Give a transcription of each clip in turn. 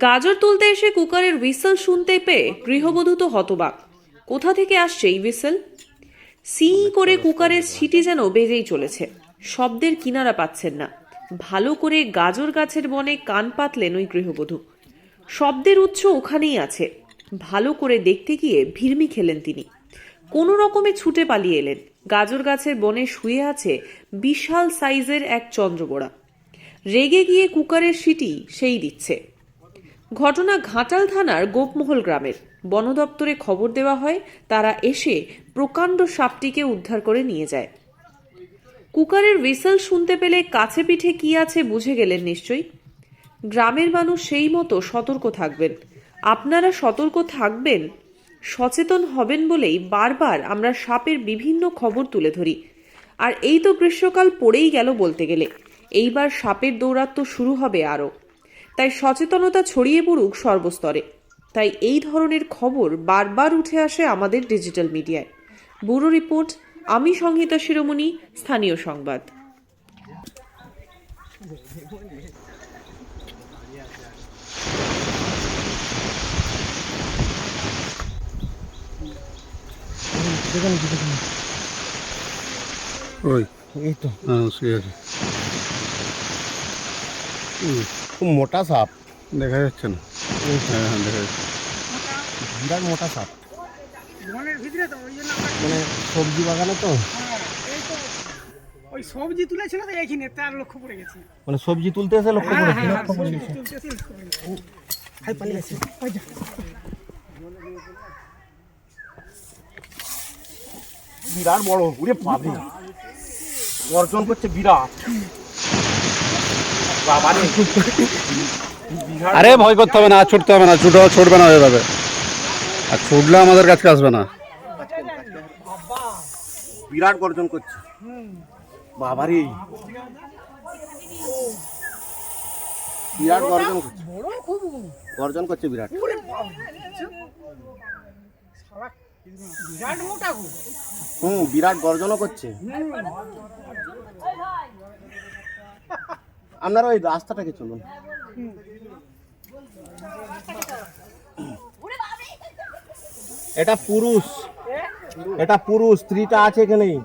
গাজর তুলতে এসে কুকারের হুইসেল শুনতে পেয়ে গৃহবধূ তো হতবাক। কোথা থেকে আসছে এই হুইসেল? সি করে কুকারের সিটি যেন বেজেই চলেছে। শব্দের কিনারা পাচ্ছেন না। ভালো করে গাজর গাছের বনে কান পাতলেন ওই গৃহবধূ। শব্দের উৎস ওখানেই আছে। ভালো করে দেখতে গিয়ে ভিড়মি খেলেন তিনি। কোনো রকমে ছুটে পালিয়ে এলেন। গাজর গাছের বনে শুয়ে আছে বিশাল সাইজের এক চন্দ্রবোড়া। রেগে গিয়ে কুকারের সিটি সেই দিচ্ছে। ঘটনা ঘাটাল থানার গোপমহল গ্রামের। বন দপ্তরে খবর দেওয়া হয়, তারা এসে প্রকাণ্ড সাপটিকে উদ্ধার করে নিয়ে যায়। কুকারের হুইসেল শুনতে পেলে কাছে পিঠে কি আছে বুঝে গেলেন নিশ্চয়ই। গ্রামের মানুষ সেই মতো সতর্ক থাকবেন। আপনারা সতর্ক থাকবেন, সচেতন হবেন বলেই বারবার আমরা সাপের বিভিন্ন খবর তুলে ধরি। আর এই তো গ্রীষ্মকাল পড়েই গেল বলতে গেলে। এইবার সাপের দৌরাত্ম শুরু হবে আরও। তাই সচেতনতা ছড়িয়ে পড়ুক সর্বস্তরে। তাই এই ধরনের খবর বারবার উঠে আসে আমাদের ডিজিটাল মিডিয়ায়। ব্যুরো রিপোর্ট আমি সংহিতা শিরোমণি স্থানীয় সংবাদ। ওই। এই তো। হ্যাঁ শুয়ে আছে। খুব মোটা সাপ। দেখা যাচ্ছে না। হ্যাঁ হ্যাঁ দেখা যাচ্ছে। বিরাট মোটা সাপ? মানে সবজি বাগানে তো? ওই সবজি তুলেছিল তো এইখানে তার লক্ষ্য পড়ে গেছে। মানে সবজি তুলতে এসে লক্ষ্য হ্যাঁ হ্যাঁ পড়ে গেছে ভাই পালিয়ে গেছে। ওই যা। বিরাট বড় উড়ে পাবে গর্জন করছে বিরাট। আরে ভয় করতে হবে না আর ছুটতে হবে না ছুটো ছুটবে না ওইভাবে। আর ছুটলে আমাদের কাছে আসবে না। বিরাট গর্জন করছে। বাবারে। বিরাট গর্জন করছে। বড় গর্জন করছে বিরাট। হুম বিরাট গর্জনও করছে। আপনারা ওই রাস্তাটাকে চলুন। এটা পুরুষ। এটা পুরুষ স্ত্রীটা আছে এখানেই।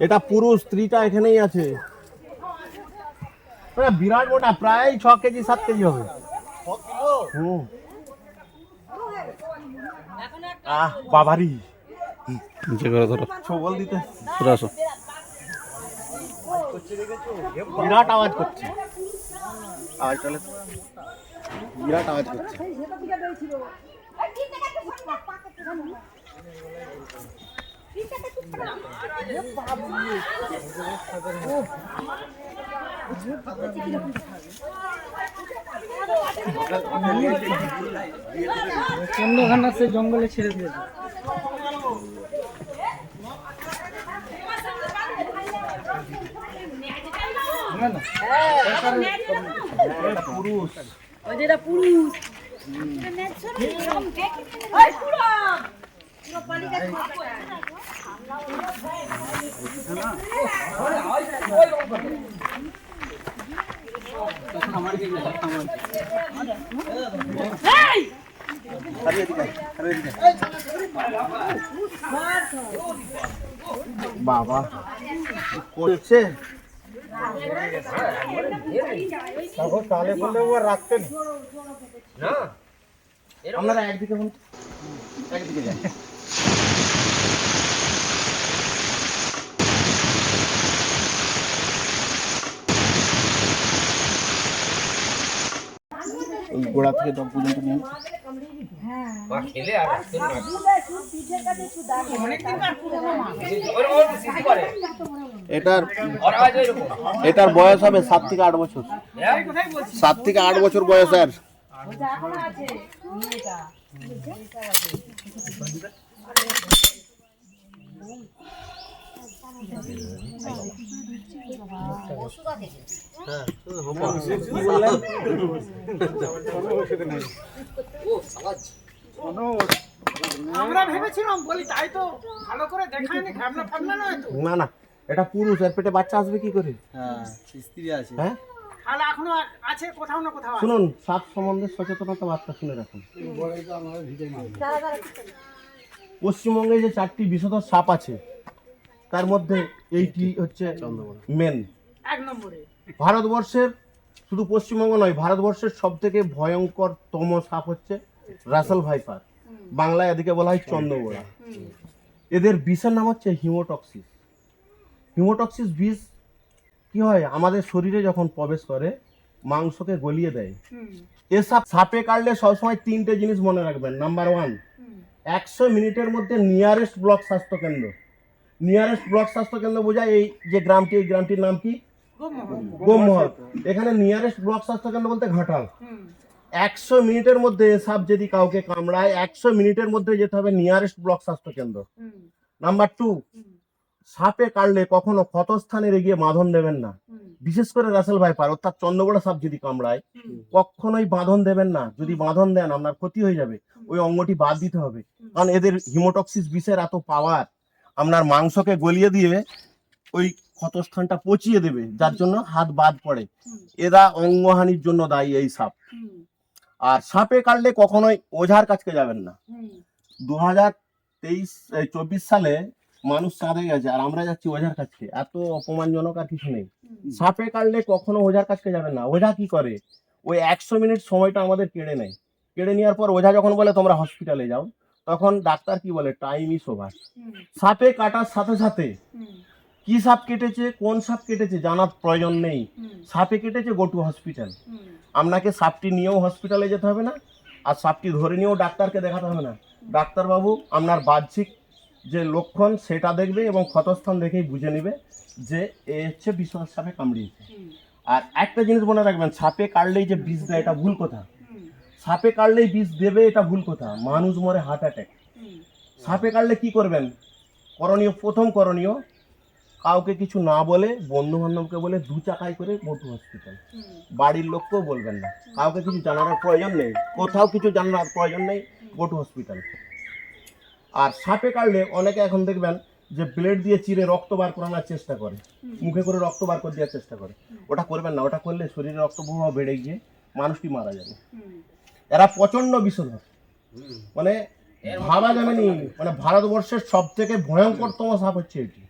এটা পুরুষ স্ত্রীটা এখানেই আছে। এটা বিরাট মোটা প্রায় ছ কেজি সাত কেজি হবে। হুম। আহ বাবারি। নিচে করে ধরো। ছবল দিতে। আসো। বিরাট আওয়াজ করছে। আওয়াজ চলে বিরাট আওয়াজ করছে। চন্দ্রখানা সে জঙ্গলে ছেড়ে দিয়েছে। পুরুষ ওই যেটা পুরুষ। ওই পুরো এই হারিয়ে দিকে হারিয়ে দিকে বাবা করছে? তাহলে বললে ও রাখতেন না আপনারা একদিকে হন একদিকে যান ওই গোড়া থেকে দম পর্যন্ত নিয়ে এটার এটার বয়স হবে সাত থেকে আট বছর। সাত থেকে আট বছর বয়স আর আমরা ভেবেছিলাম বলি তাই তো ভালো করে দেখায়নি ঘামনা ফামনা নয় তো? না না এটা পুরুষ এর পেটে বাচ্চা আসবে কি করে? হ্যাঁ? স্ত্রী আছে হ্যাঁ তাহলে এখনও আছে কোথাও না কোথাও শুনুন সাপ সম্বন্ধে সচেতনতা বার্তা শুনে রাখুন। পশ্চিমবঙ্গে যে চারটি বিষধর সাপ আছে তার মধ্যে এইটি হচ্ছে মেন এক নম্বরে। ভারতবর্ষের শুধু পশ্চিমবঙ্গ নয় ভারতবর্ষের সব থেকে ভয়ঙ্কর তম সাপ হচ্ছে রাসেল ভাইপার। বাংলায় এদিকে বলা হয় চন্দ্রগোড়া এদের বিষের নাম হচ্ছে হিমোটক্সিস। হিমোটক্সিস বিষ কি হয়? আমাদের শরীরে যখন প্রবেশ করে মাংসকে গলিয়ে দেয়। এ সাপ সাপে কাটলে সবসময় তিনটে জিনিস মনে রাখবেন। নাম্বার ওয়ান একশো মিনিটের মধ্যে নিয়ারেস্ট ব্লক স্বাস্থ্য কেন্দ্র নিয়ারেস্ট ব্লক স্বাস্থ্য কেন্দ্র বোঝায় এই যে গ্রামটি এই গ্রামটির নাম কি? গোমহল এখানে নিয়ারেস্ট ব্লক স্বাস্থ্য কেন্দ্র বলতে ঘাটাল। একশো মিনিটের মধ্যে সাপ যদি কাউকে কামড়ায় একশো মিনিটের মধ্যে যেতে হবে নিয়ারেস্ট ব্লক স্বাস্থ্য কেন্দ্র নাম্বার টু সাপে কাটলে কখনো ক্ষতস্থানে গিয়ে বাঁধন দেবেন না। বিশেষ করে রাসেল ভাইপার অর্থাৎ চন্দ্রগোড়া সাপ যদি কামড়ায় কখনোই বাঁধন দেবেন না। যদি বাঁধন দেন আপনার ক্ষতি হয়ে যাবে। ওই অঙ্গটি বাদ দিতে হবে। কারণ এদের হিমোটক্সিস বিষের এত পাওয়ার আপনার মাংসকে গলিয়ে দিয়ে ওই ক্ষতস্থানটা পচিয়ে দেবে যার জন্য হাত বাদ পড়ে। এরা অঙ্গহানির জন্য দায়ী এই সাপ। আর সাপে কাটলে কখনোই ওঝার কাছকে যাবেন না। দু হাজার তেইশ চব্বিশ সালে মানুষ চাঁদে গেছে আর আমরা যাচ্ছি ওঝার কাছে এত অপমানজনক আর কিছু নেই। সাপে কাটলে কখনো ওঝার কাছকে যাবেন না। ওঝা কি করে? ওই একশো মিনিট সময়টা আমাদের কেড়ে নেয়। কেড়ে নেওয়ার পর ওঝা যখন বলে তোমরা হসপিটালে যাও তখন ডাক্তার কি বলে? টাইম ইস ওভার সাপে কাটার সাথে সাথে কি সাপ কেটেছে কোন সাপ কেটেছে জানার প্রয়োজন নেই। সাপে কেটেছে গো টু হসপিটাল। আপনাকে সাপটি নিয়েও হসপিটালে যেতে হবে না আর সাপটি ধরে নিয়েও ডাক্তারকে দেখাতে হবে না। ডাক্তারবাবু আপনার বাহ্যিক যে লক্ষণ সেটা দেখবে এবং ক্ষতস্থান দেখেই বুঝে নেবে যে এ হচ্ছে বিষ সাপে কামড়িয়েছে। আর একটা জিনিস মনে রাখবেন সাপে কাটলেই যে বিষ দেয় এটা ভুল কথা। সাপে কাটলেই বিষ দেবে এটা ভুল কথা। মানুষ মরে হার্ট অ্যাটাক। সাপে কাটলে কি করবেন? করণীয় প্রথম করণীয় কাউকে কিছু না বলে বন্ধু বান্ধবকে বলে দু চাকায় করে মোটু হসপিটাল। বাড়ির লোককেও বলবেন না। কাউকে কিছু জানানোর প্রয়োজন নেই। কোথাও কিছু জানানোর প্রয়োজন নেই গোটু হসপিটাল। আর সাপে কাটলে অনেকে এখন দেখবেন যে ব্লেড দিয়ে চিরে রক্ত বার করানোর চেষ্টা করে। মুখে করে রক্ত বার করে দেওয়ার চেষ্টা করে। ওটা করবেন না, ওটা করলে শরীরে রক্ত প্রবাহ বেড়ে গিয়ে মানুষটি মারা যাবে। এরা প্রচণ্ড বিষধর। মানে ভাবা যাবে নি মানে ভারতবর্ষের সব থেকে ভয়ঙ্করতম সাপ হচ্ছে এটি।